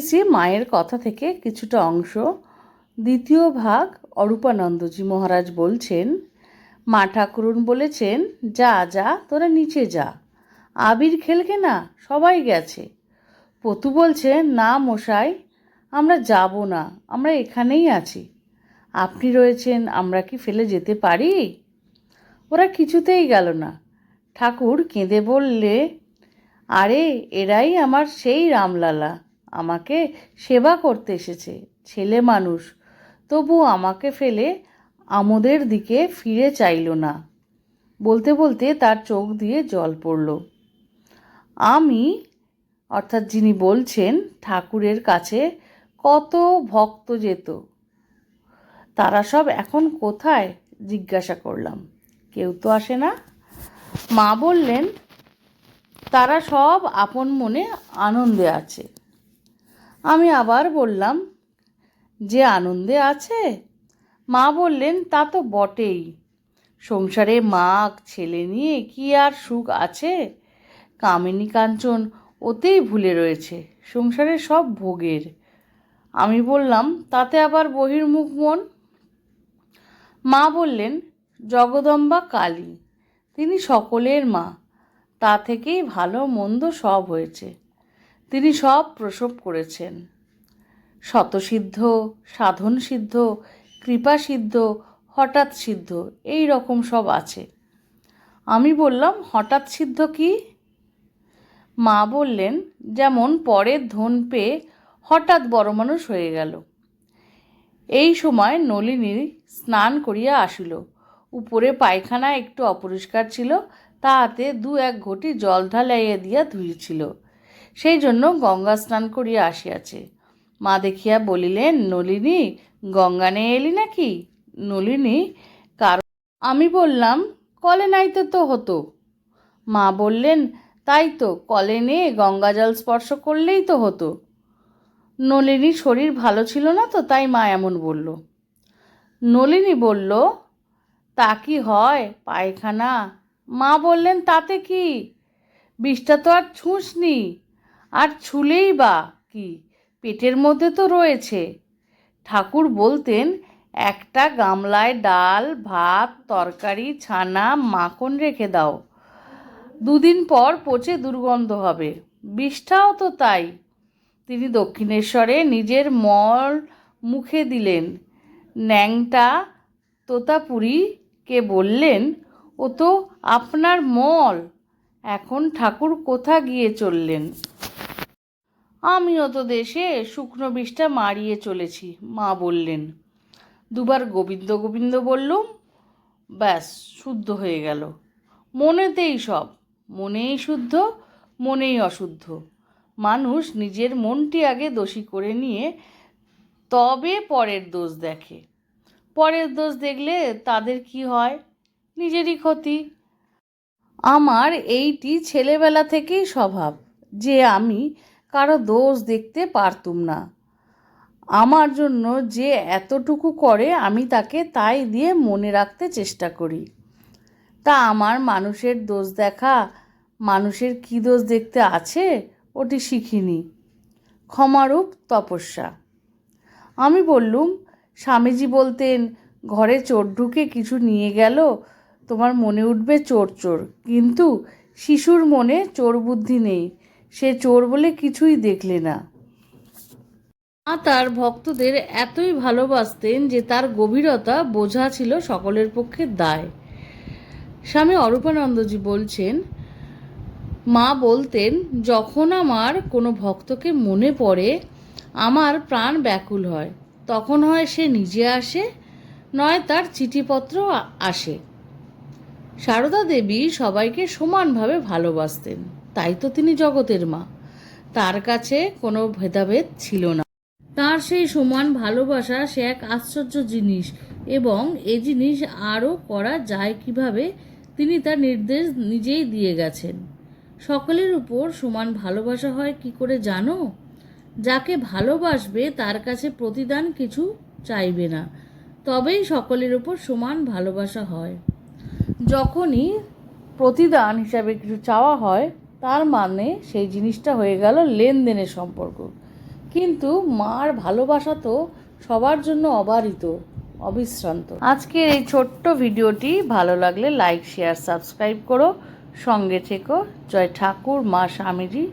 শ্রী মায়ের কথা থেকে কিছুটা অংশ দ্বিতীয় ভাগ অরূপানন্দজি মহারাজ বলছেন, মা ঠাকুরুন বলেছেন, যা যা, তোরা নিচে যা। আবির খেলকে না, সবাই গেছে। পতু বলছে না মশাই, আমরা যাব না, আমরা এখানেই আছি। আপনি রয়েছেন, আমরা কি ফেলে যেতে পারি? ওরা কিছুতেই গেল না। ঠাকুর কেঁদে বললে, আরে, এরাই আমার সেই রামলালা। আমাকে সেবা করতে এসেছে, ছেলে মানুষ। তবু আমাকে ফেলে আমোদের দিকে ফিরে চাইল না। বলতে বলতে তার চোখ দিয়ে জল পড়ল। আমি, অর্থাৎ যিনি বলছেন, ঠাকুরের কাছে কত ভক্ত যেত। তারা সব এখন কোথায়? জিজ্ঞাসা করলাম। কেউ তো আসে না। মা বললেন, তারা সব আপন মনে আনন্দে আছে। আমি আবার বললাম, যে আনন্দে আছে? মা বললেন, তা তো বটেই। সংসারে মাগ ছেলে নিয়ে কি আর সুখ আছে? কামিনী কাঞ্চন ওতেই ভুলে রয়েছে, সংসারে সব ভোগের। আমি বললাম, তাতে আবার বহির্মুখ মন? মা বললেন, জগদম্বা কালী, তিনি সকলের মা। তা থেকেই ভালো মন্দ সব হয়েছে। তিনি সব প্রসব করেছেন। শতসিদ্ধ সাধন সিদ্ধ কৃপা সিদ্ধ হঠাৎ সিদ্ধ এই রকম সব আছে। আমি বললাম হঠাৎ সিদ্ধ কি? মা বললেন, যেমন পরের ধন পেয়ে হঠাৎ বড় মানুষ হয়ে গেল। এই সময় নলিনী স্নান করিয়া আসিল। উপরে পায়খানা একটু অপরিষ্কার ছিল, তাহাতে দু এক ঘটি জল ঢালাইয়া দিয়া ধুইছিল। সেই জন্য গঙ্গা স্নান করিয়া আসিয়াছে। মা দেখিয়া বলিলেন, নলিনী, গঙ্গা নিয়ে এলি নাকি? নলিনী কারণ আমি বললাম, কলে নাইতে তো হতো। মা বললেন, তাই তো, কলে নিয়ে গঙ্গা জল স্পর্শ করলেই তো হতো। নলিনীর শরীর ভালো ছিল না তো, তাই মা এমন বলল। নলিনী বলল, তা কি হয়, পায়খানা? মা বললেন, তাতে কি? বিষটা তো আর ছুঁসনি। আর ছুলেই বা কি? পেটের মধ্যে তো রয়েছে। ঠাকুর বলতেন, একটা গামলায় ডাল, ভাত, তরকারি, ছানা, মাখন রেখে দাও। দুদিন পর পচে দুর্গন্ধ হবে। বিষটাও তো তাই। তিনি দক্ষিণেশ্বরে নিজের মল মুখে দিলেন। ন্যাংটা তোতাপুরীকে বললেন, ও তো আপনার মল। এখন ঠাকুর কোথা গিয়ে চললেন? আমিও তো দেশে শুকনো বিষটা মারিয়ে চলেছি, মা বললেন। দুবার গোবিন্দ গোবিন্দ বললুম, ব্যাস, শুদ্ধ হয়ে গেল। মনেতেই সব, মনেই শুদ্ধ, মনেই অশুদ্ধ। মানুষ নিজের মনটি আগে দোষী করে নিয়ে তবে পরের দোষ দেখে। পরের দোষ দেখলে তাদের কি হয়? নিজেরই ক্ষতি। আমার এইটি ছেলেবেলা থেকেই স্বভাব, যে আমি কারও দোষ দেখতে পারতুম না। আমার জন্য যে এতটুকু করে আমি তাকে তাই দিয়ে মনে রাখতে চেষ্টা করি। তা আমার মানুষের দোষ দেখা, মানুষের কী দোষ দেখতে আছে, ওটি শিখিনি। ক্ষমারূপ তপস্যা। আমি বললুম, স্বামীজি বলতেন, ঘরে চোর ঢুকে কিছু নিয়ে গেল, তোমার মনে উঠবে চোর চোর। কিন্তু শিশুর মনে চোর বুদ্ধি নেই। সে চোর বলে কিছুই দেখলে না। মা তার ভক্তদের এতই ভালোবাসতেন যে তার গভীরতা বোঝা ছিল সকলের পক্ষে দায়। স্বামী অরূপানন্দজি বলছেন, মা বলতেন, যখন আমার কোনো ভক্তকে মনে পড়ে, আমার প্রাণ ব্যাকুল হয়। তখন হয় সে নিজে আসে, নয় তার চিঠিপত্র আসে। সারদা দেবী সবাইকে সমানভাবে ভালোবাসতেন। তাই তো তিনি জগতের মা। তার কাছে কোনো ভেদাভেদ ছিল না। তার সেই সমান ভালোবাসা সে এক আশ্চর্য জিনিস এবং এ জিনিস আরও করা যায় কীভাবে তিনি তার নির্দেশ নিজেই দিয়ে গেছেন। সকলের উপর সমান ভালোবাসা হয় কি করে জানো? যাকে ভালোবাসবে তার কাছে প্রতিদান কিছু চাইবে না। তবেই সকলের উপর সমান ভালোবাসা হয়। যখনই প্রতিদান হিসাবে কিছু চাওয়া হয়, তার মানে সেই জিনিসটা হয়ে গেল লেনদেনের সম্পর্ক। কিন্তু মার ভালোবাসা তো সবার জন্য অবারিত, অবিশ্রান্ত। আজকের এই ছোট্ট ভিডিওটি ভালো লাগলে লাইক, শেয়ার, সাবস্ক্রাইব করো। সঙ্গে থেকো। জয় ঠাকুর, মা স্বামীজি।